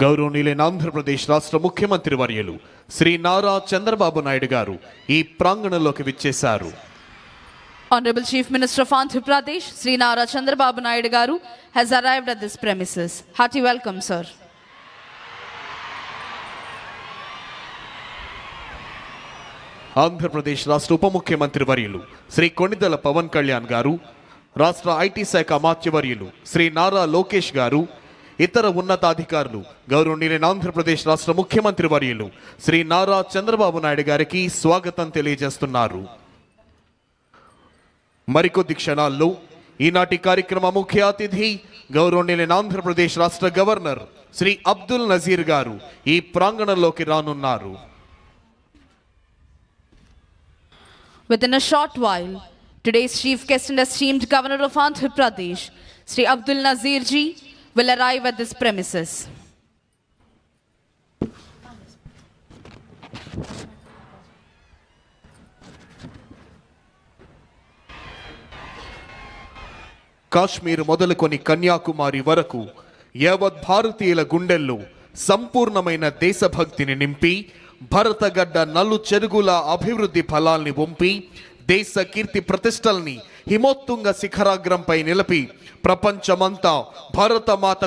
గౌరవనీయులైన ఆంధ్రప్రదేశ్ రాష్ట్ర ముఖ్యమంత్రి వర్యులు శ్రీ నారా చంద్రబాబు నాయుడు గారు ఈ ప్రాంగణంలోకి విచ్చేశారు Honorable Chief Minister of Andhra Pradesh, Sri Nara Chandrababu Naidu Garu, has arrived at this premises. Hearty welcome, sir. Andhra Pradesh రాష్ట్ర ఉప ముఖ్యమంత్రి వర్యులు శ్రీ కొణిదెల పవన్ కళ్యాణ్ గారు రాష్ట్ర ఐటీ శాఖ అమాత్యవర్యులు శ్రీ నారా లోకేష్ గారు ఇతర ఉన్నతాధికారులు గౌరవనీయులైన ఆంధ్రప్రదేశ్ రాష్ట్ర ముఖ్యమంత్రి వర్యులు శ్రీ నారా చంద్రబాబు నాయుడు గారికి స్వాగతం తెలియజేస్తున్నారు. మరికొద్ది క్షణాల్లో ఈనాటి కార్యక్రమ ముఖ్య అతిథి గౌరవనీయులైన ఆంధ్రప్రదేశ్ రాష్ట్ర గవర్నర్ శ్రీ అబ్దుల్ నజీర్ గారు ఈ ప్రాంగణంలోకి రానున్నారు. Within a short while, today's chief guest and esteemed governor of Andhra Pradesh, Sri Abdul Nazir ji, will arrive at this premises. Kashmir మొదలుకొని కన్యాకుమారి వరకు యావత్ భారతీయుల గుండెల్లో సంపూర్ణమైన దేశభక్తిని నింపి భరతగడ్డ నలు చెరుగుల అభివృద్ధి ఫలాల్ని వంపి దేశ కీర్తి ప్రతిష్టల్ని హిమోత్తుంగ శిఖరాగ్రంపై నిలిపి ప్రపంచమంతా భారతమాత